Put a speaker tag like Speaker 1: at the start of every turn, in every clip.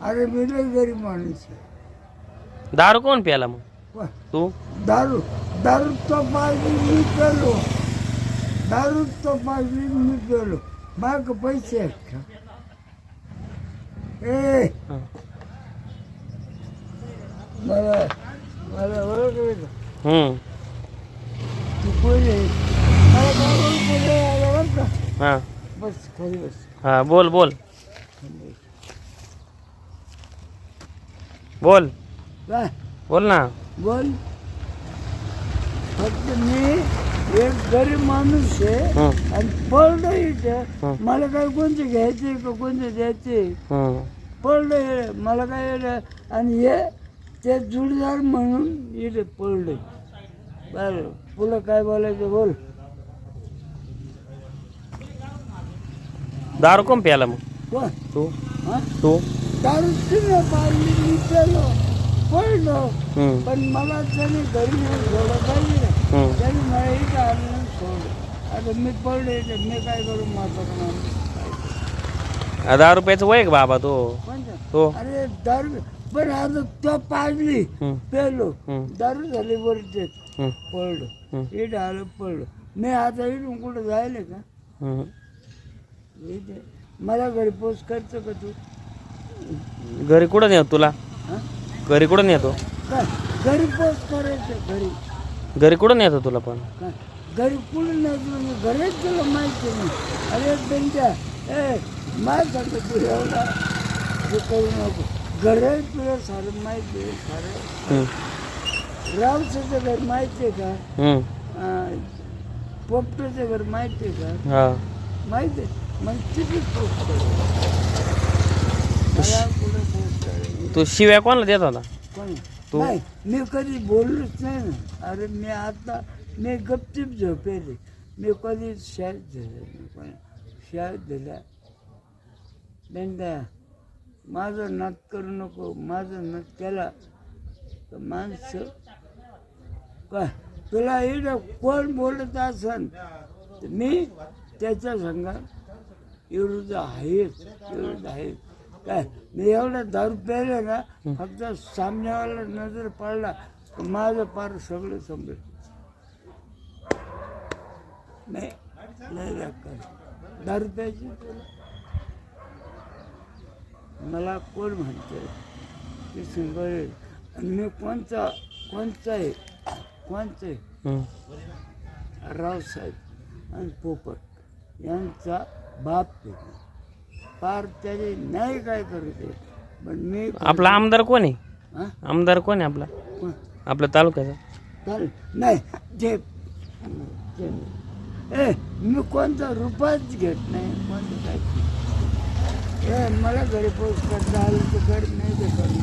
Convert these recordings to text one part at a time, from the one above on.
Speaker 1: अरे मी लय गरीब माणूस आहे.
Speaker 2: दारू कोण प्याला मग
Speaker 1: वा,
Speaker 2: तू
Speaker 1: दारू दारू तो पाजली मी पेलो दारू तो पाजली मी पेलो माग पैसे आहेत का ए
Speaker 2: हं.
Speaker 1: मला मला ओळखलं का
Speaker 2: हम्म
Speaker 1: तू कोण आहे मला गावाला बोलायला आलं बरं का
Speaker 2: हा
Speaker 1: बस खाली बस
Speaker 2: हा बोल.
Speaker 1: काय?
Speaker 2: बोल ना.
Speaker 1: बोल. फक्त मी एक गरीब माणूस आहे
Speaker 2: हं,
Speaker 1: आणि पळलं इथं.
Speaker 2: हं.
Speaker 1: मला काय कोणते घ्यायचे का कोणते द्यायचे?
Speaker 2: हं.
Speaker 1: हे मला काय आणि हे ते जुडदार म्हणून इथे पळले. बरं तुला काय बोलायचं बोल.
Speaker 2: दारू कोण प्याला मग?
Speaker 1: कोण?
Speaker 2: तू.
Speaker 1: हा?
Speaker 2: तू.
Speaker 1: दारू मी पेलो पळलो
Speaker 2: हं,
Speaker 1: पण मला त्याने घरी येऊन सोडलं पाहिजे ना
Speaker 2: हं.
Speaker 1: त्याने मला इथं आणून सोडलं. आता मी पडले मी काय करू माणूस
Speaker 2: आ, दारू प्यायचं वय का बाबा तो?
Speaker 1: अरे दारू. पण आता तो पाजली.
Speaker 2: हं,
Speaker 1: पेलो.
Speaker 2: हं,
Speaker 1: दारू झाली वरचे.
Speaker 2: हं,
Speaker 1: पडलो.
Speaker 2: हं,
Speaker 1: इथं आलं पडलो. मी आता इथून कुठं जायला का?
Speaker 2: हं.
Speaker 1: इथे. मला घरी पोच करतो का तू.
Speaker 2: घरी कुठं नेतो तुला?
Speaker 1: हा?
Speaker 2: घरी कुठं नेतो?
Speaker 1: काय? घरी पोच करायचं घरी.
Speaker 2: घरी कुठं नेतो तुला पण?
Speaker 1: काय? घरी कुठं नाही तुला मी घरीच तुला माहिती नाही अरे त्यांच्या ए माझ्यासाठी तू एवढा हे करू नको. घरी तुला सारं माहिती आहे सारं. घर माहिती आहे का?
Speaker 2: हं.
Speaker 1: अं, पोपटाचं घर माहिती आहे का?
Speaker 2: हा.
Speaker 1: माहिती आहे. मग तिथे कर मला कुठं पोच करायचं
Speaker 2: तू शिव्या कोणाला देत होता?
Speaker 1: कोण?
Speaker 2: तू?
Speaker 1: नाही मी कधी बोललोच नाही ना. अरे मी आता मी गपचिप झोपेले. मी कधी शाळेत झालं नाही. कोणा शाळेत झाल्या बेंड्या माझं नात करू नको माझं नात केला. तर माणसं काय तुला इकडं कोण बोलत असन? तर मी त्याच्या संघ विरुद्ध आहेच विरुद्ध आहेच काय? मी एवढं दारू प्यायलं ना फक्त सामन्यावाला नजर पडला माझं पार सगळं संपलं. नाही नाही दारू प्यायची? मला कोण म्हणते ते सांगेल आणि मी कोणचा कोणचा आहे? कोणचा आहे?
Speaker 2: हं.
Speaker 1: रावसाहेब आणि पोपट यांचा बाप आहे. पार त्याने नाही काय करू ते पण मी
Speaker 2: आपला आमदार कोण आहे? आमदार कोण आहे आपला?
Speaker 1: कोण?
Speaker 2: आपल्या तालुक्याचा.
Speaker 1: चालेल. नाही ते ते- ए मी कोणता रुपयाच घेत नाही कोणतं काय? ए मला घरी पोच करता आलं तर कर नाही तर कर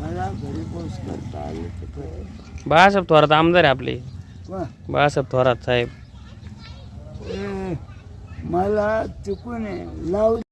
Speaker 1: मला घरी पोच करता आलं तर कर
Speaker 2: बाळासाहेब थोरात आमदार आहे आपले.
Speaker 1: वा
Speaker 2: बाळासाहेब थोरात साहेब.
Speaker 1: मला चुकून लाव